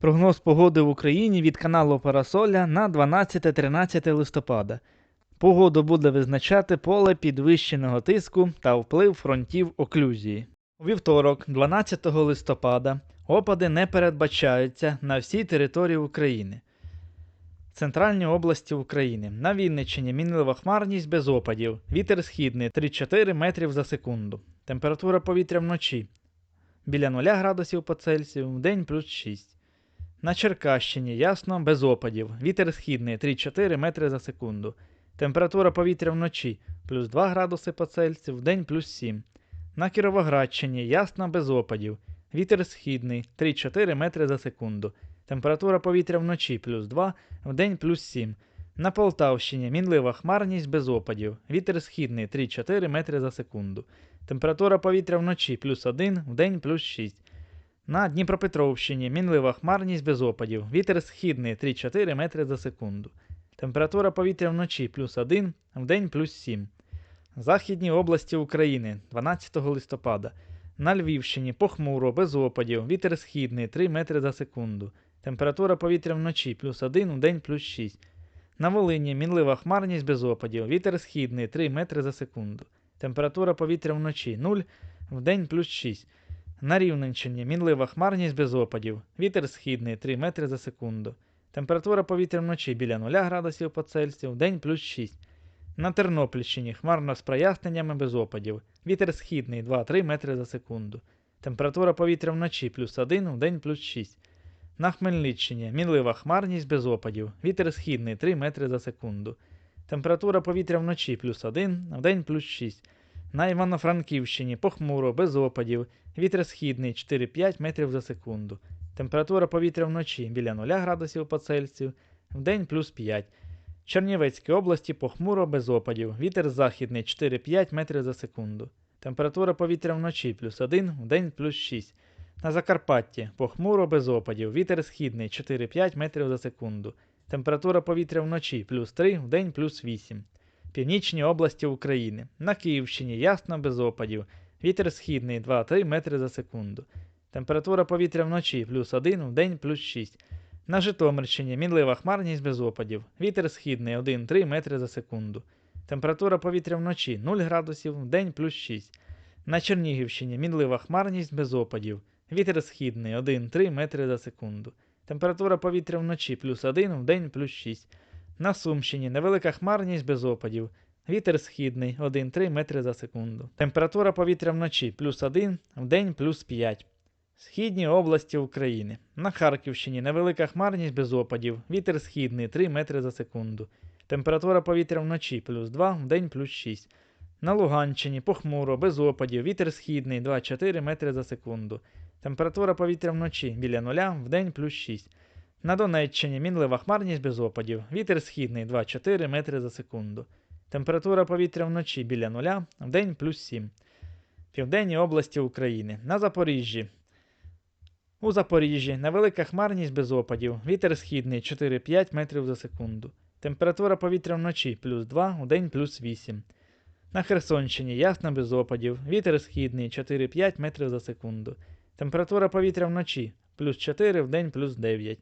Прогноз погоди в Україні від каналу Парасоля на 12-13 листопада. Погоду буде визначати поле підвищеного тиску та вплив фронтів оклюзії. У вівторок, 12 листопада, опади не передбачаються на всій території України. Центральні області України. На Вінниччині мінлива хмарність без опадів. Вітер східний 3-4 метрів за секунду. Температура повітря вночі біля 0 градусів по Цельсію, вдень плюс 6. На Черкащині ясно без опадів. Вітер східний 3-4 метри за секунду. Температура повітря вночі плюс 2 градуси по Цельсію, вдень плюс 7. На Кіровоградщині ясно без опадів. Вітер східний 3-4 метри за секунду. Температура повітря вночі плюс 2, вдень плюс 7. На Полтавщині мінлива хмарність без опадів. Вітер східний 3-4 метри за секунду. Температура повітря вночі плюс 1, вдень плюс 6. На Дніпропетровщині мінлива хмарність без опадів. Вітер східний 3-4 метри за секунду. Температура повітря вночі плюс 1, вдень плюс 7. Західні області України 12 листопада. На Львівщині похмуро, без опадів. Вітер східний 3 метри за секунду. Температура повітря вночі плюс 1, вдень плюс 6. На Волині мінлива хмарність без опадів. Вітер східний 3 метри за секунду. Температура повітря вночі 0, вдень плюс 6. На Рівненщині мінлива хмарність без опадів. Вітер східний 3 метри за секунду. Температура повітря вночі біля 0 градусів по Цельсію, вдень плюс 6. На Тернопільщині хмарно з проясненнями без опадів. Вітер східний 2-3 метри за секунду. Температура повітря вночі плюс 1, вдень плюс 6. На Хмельниччині мінлива хмарність без опадів. Вітер східний 3 метри за секунду. Температура повітря вночі плюс 1, вдень плюс 6. На Івано-Франківщині похмуро, без опадів. Вітер східний 4-5 метрів за секунду. Температура повітря вночі біля 0 градусів по Цельсію, вдень плюс 5. Чернівецькій області похмуро без опадів. Вітер західний 4-5 метрів за секунду. Температура повітря вночі плюс 1, вдень плюс 6. На Закарпатті похмуро без опадів. Вітер східний 4-5 метрів за секунду. Температура повітря вночі плюс 3, вдень плюс 8. Північні області України. На Київщині ясно без опадів. Вітер східний 2-3 метри за секунду. Температура повітря вночі плюс 1, вдень плюс 6. На Житомирщині мінлива хмарність без опадів. Вітер східний 1-3 метри за секунду. Температура повітря вночі 0 градусів, вдень плюс 6. На Чернігівщині мінлива хмарність без опадів. Вітер східний 1-3 метри за секунду. Температура повітря вночі плюс 1, вдень плюс 6. На Сумщині невелика хмарність без опадів. Вітер східний 1-3 метри за секунду. Температура повітря вночі плюс 1, вдень плюс 5. Східні області України. На Харківщині невелика хмарність без опадів. Вітер східний 3 метри за секунду. Температура повітря вночі плюс 2, вдень плюс 6. На Луганщині похмуро, без опадів. Вітер східний 2-4 метри за секунду. Температура повітря вночі біля 0, вдень плюс 6. На Донеччині мінлива хмарність без опадів. Вітер східний 2-4 метри за секунду. Температура повітря вночі біля 0, вдень плюс 7. Південні області України. На Запоріжжі. У Запоріжжі невелика хмарність без опадів. Вітер східний 4-5 метрів за секунду. Температура повітря вночі плюс 2, вдень плюс 8. На Херсонщині ясно без опадів. Вітер східний 4-5 метрів за секунду. Температура повітря вночі плюс 4, вдень плюс 9.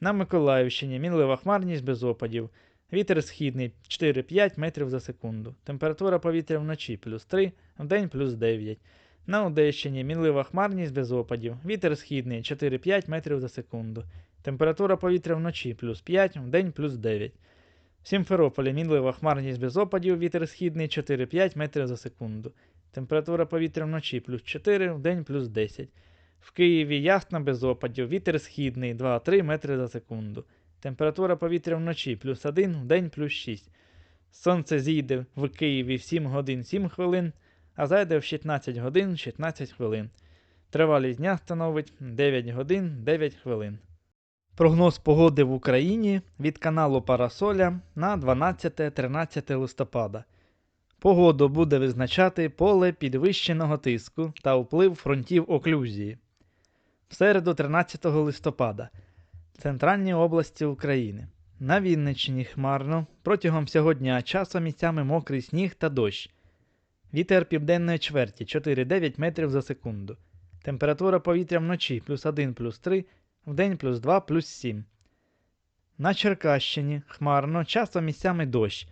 На Миколаївщині мінлива хмарність без опадів. Вітер східний 4-5 метрів за секунду. Температура повітря вночі плюс 3, вдень плюс 9. На Одещині мінлива хмарність без опадів. Вітер східний 4-5 метрів за секунду. Температура повітря вночі плюс 5, вдень плюс 9. В Сімферополі мінлива хмарність без опадів. Вітер східний 4-5 метрів за секунду. Температура повітря вночі плюс 4, вдень плюс 10. В Києві ясно без опадів. Вітер східний 2-3 метри за секунду. Температура повітря вночі плюс 1, вдень плюс 6. Сонце зійде в Києві в 7 годин 7 хвилин, а зайде в 16 годин 16 хвилин. Тривалість дня становить 9 годин 9 хвилин. Прогноз погоди в Україні від каналу Парасоля на 12-13 листопада. Погоду буде визначати поле підвищеного тиску та вплив фронтів оклюзії. В середу 13 листопада. Центральні області України. На Вінниччині хмарно. Протягом всього дня часом місцями мокрий сніг та дощ. Вітер південної чверті 4-9 метрів за секунду. Температура повітря вночі плюс 1 плюс 3, вдень плюс 2 плюс 7. На Черкащині хмарно, часом місцями дощ.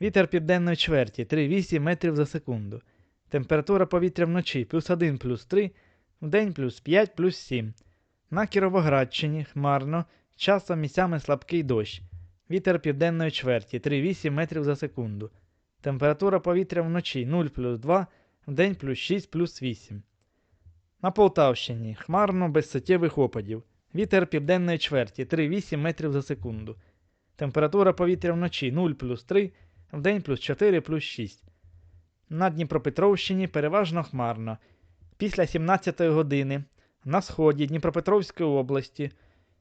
Вітер південної чверті 3,8 метрів за секунду. Температура повітря вночі плюс 1 плюс 3, вдень плюс 5 плюс 7. На Кіровоградщині хмарно, часом місцями слабкий дощ. Вітер південної чверті 3,8 метрів за секунду. Температура повітря вночі 0 плюс 2, вдень плюс 6 плюс 8. На Полтавщині хмарно без суттєвих опадів. Вітер південної чверті 3,8 метрів за секунду. Температура повітря вночі 0 плюс 3, вдень плюс 4 плюс 6. На Дніпропетровщині переважно хмарно. Після 17 години на сході Дніпропетровської області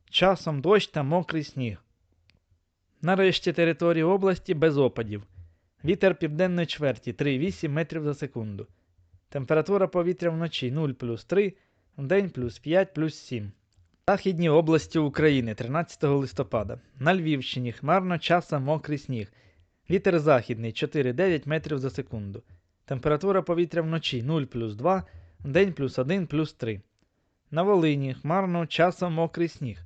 часом дощ та мокрий сніг. На решті території області без опадів. Вітер південної чверті 3,8 метрів за секунду. Температура повітря вночі 0 плюс 3, вдень плюс 5 плюс 7. Західні області України 13 листопада. На Львівщині хмарно часом мокрий сніг. Вітер західний 4,9 метрів за секунду. Температура повітря вночі 0 плюс 2, вдень плюс 1 плюс 3. На Волині хмарно часом мокрий сніг.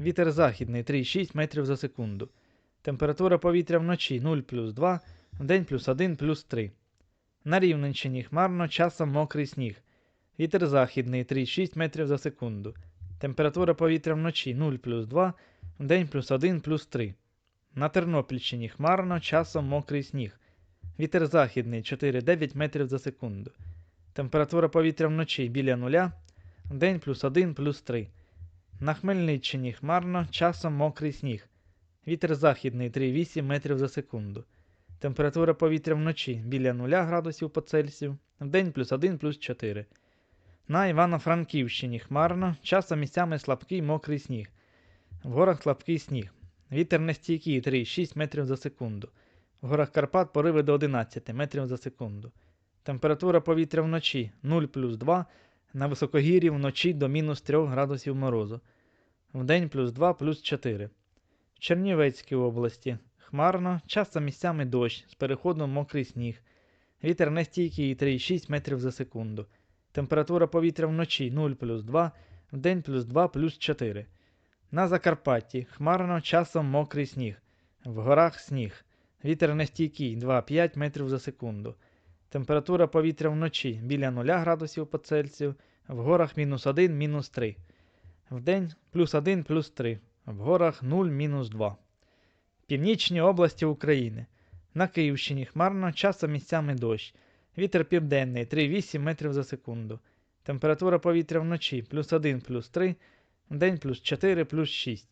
Вітер західний 3,6 метрів за секунду. Температура повітря вночі 0 плюс 2, вдень плюс 1 плюс 3. На Рівненщині хмарно часом мокрий сніг. Вітер західний 3,6 метрів за секунду. Температура повітря вночі 0 плюс 2, вдень плюс 1 плюс 3. На Тернопільщині хмарно часом мокрий сніг. Вітер західний 4,9 метрів за секунду. Температура повітря вночі біля нуля, вдень плюс 1 плюс 3. На Хмельниччині хмарно часом мокрий сніг. Вітер західний 3,8 метрів за секунду. Температура повітря вночі біля 0 градусів по Цельсію, вдень плюс 1 плюс 4. На Івано-Франківщині хмарно, часом місцями слабкий мокрий сніг. В горах слабкий сніг. Вітер нестійкий 3,6 метрів за секунду. В горах Карпат пориви до 11 метрів за секунду. Температура повітря вночі 0 плюс 2, на високогір'ї вночі до мінус 3 градусів морозу. Вдень плюс 2 плюс 4. В Чернівецькій області хмарно, часом місцями дощ, з переходом мокрий сніг. Вітер нестійкий 3,6 метрів за секунду. Температура повітря вночі 0 плюс 2, вдень плюс 2 плюс 4. На Закарпатті хмарно, часом мокрий сніг. В горах сніг. Вітер нестійкий 2,5 метрів за секунду. Температура повітря вночі біля 0 градусів по Цельсію, в горах мінус 1, мінус 3. Вдень плюс 1, плюс 3. В горах 0, мінус 2. Північні області України. На Київщині хмарно, часом місцями дощ. Вітер південний 3,8 метрів за секунду. Температура повітря вночі плюс 1 плюс 3, вдень плюс 4 плюс 6.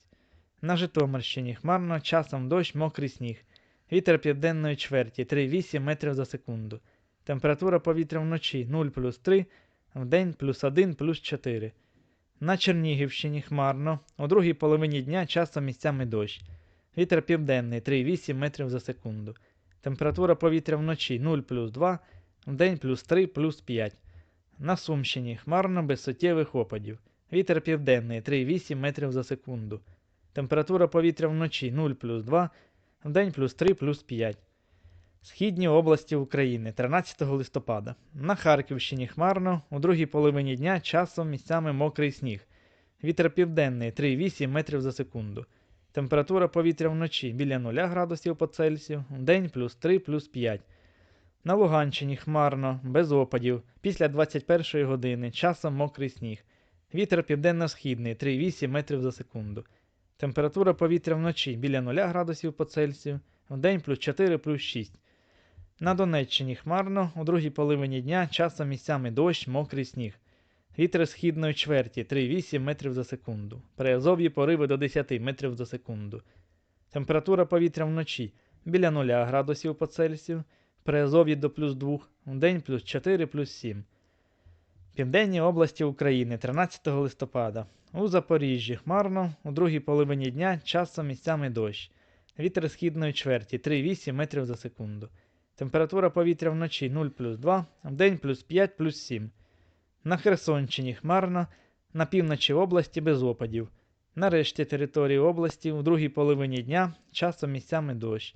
На Житомирщині хмарно, часом дощ, мокрий сніг. Вітер південної чверті 3,8 метрів за секунду. Температура повітря вночі 0 плюс 3, вдень плюс 1 плюс 4. На Чернігівщині хмарно, у другій половині дня часом місцями дощ. Вітер південний 3,8 метрів за секунду. Температура повітря вночі 0 плюс 2, вдень плюс 3 плюс 5. На Сумщині хмарно без суттєвих опадів. Вітер південний 3,8 метрів за секунду. Температура повітря вночі 0 плюс 2, вдень плюс 3 плюс 5. Східні області України 13 листопада. На Харківщині хмарно, у другій половині дня часом місцями мокрий сніг. Вітер південний 3,8 метрів за секунду. Температура повітря вночі біля 0 градусів по Цельсію, вдень плюс 3 плюс 5. На Луганщині хмарно, без опадів, після 21 години, часом мокрий сніг. Вітер південно-східний 3,8 метрів за секунду. Температура повітря вночі біля 0 градусів по Цельсію, вдень плюс 4 плюс 6. На Донеччині хмарно, у другій половині дня часом місцями дощ, мокрий сніг. Вітер східної чверті 3,8 метрив за секунду. При Азов'ї пориви до 10 метрів за секунду. Температура повітря вночі біля 0 градусів по Цельсію, при Азов'ї до плюс 2, вдень плюс 4 плюс 7. Південні області України 13 листопада. У Запоріжжі хмарно, у другій половині дня часом місцями дощ. Вітер східної чверті 3,8 метрів за секунду. Температура повітря вночі 0 плюс 2, вдень плюс 5 плюс 7. На Херсонщині хмарно, на півночі області без опадів. На решті території області у другій половині дня часом місцями дощ.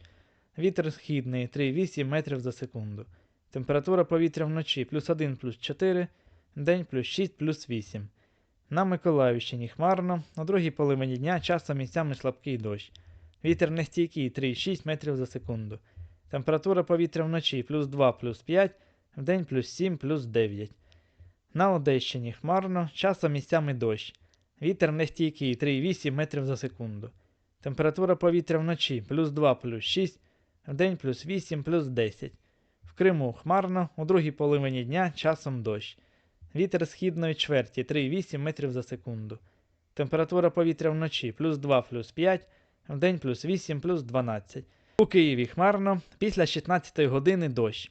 Вітер східний 3,8 метрів за секунду. Температура повітря вночі плюс 1 плюс 4, день плюс 6 плюс 8. На Миколаївщині хмарно, у другій половині дня часом місцями слабкий дощ. Вітер нестійкий 3,6 метрів за секунду. Температура повітря вночі плюс 2 плюс 5, вдень плюс 7 плюс 9. На Одещині хмарно, часом місцями дощ. Вітер нестійкий 3,8 метрів за секунду. Температура повітря вночі плюс 2 плюс 6, вдень плюс 8 плюс 10. В Криму хмарно, у другій половині дня часом дощ. Вітер східної чверті 3,8 метрів за секунду. Температура повітря вночі плюс 2 плюс 5, вдень плюс 8 плюс 12. У Києві хмарно, після 16 години дощ.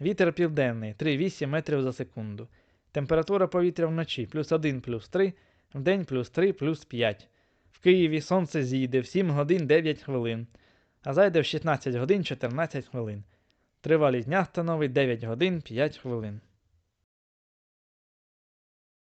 Вітер південний 3,8 метрів за секунду. Температура повітря вночі плюс 1 плюс 3, вдень плюс 3 плюс 5. В Києві сонце зійде в 7 годин 9 хвилин, а зайде в 16 годин 14 хвилин. Тривалість дня становить 9 годин 5 хвилин.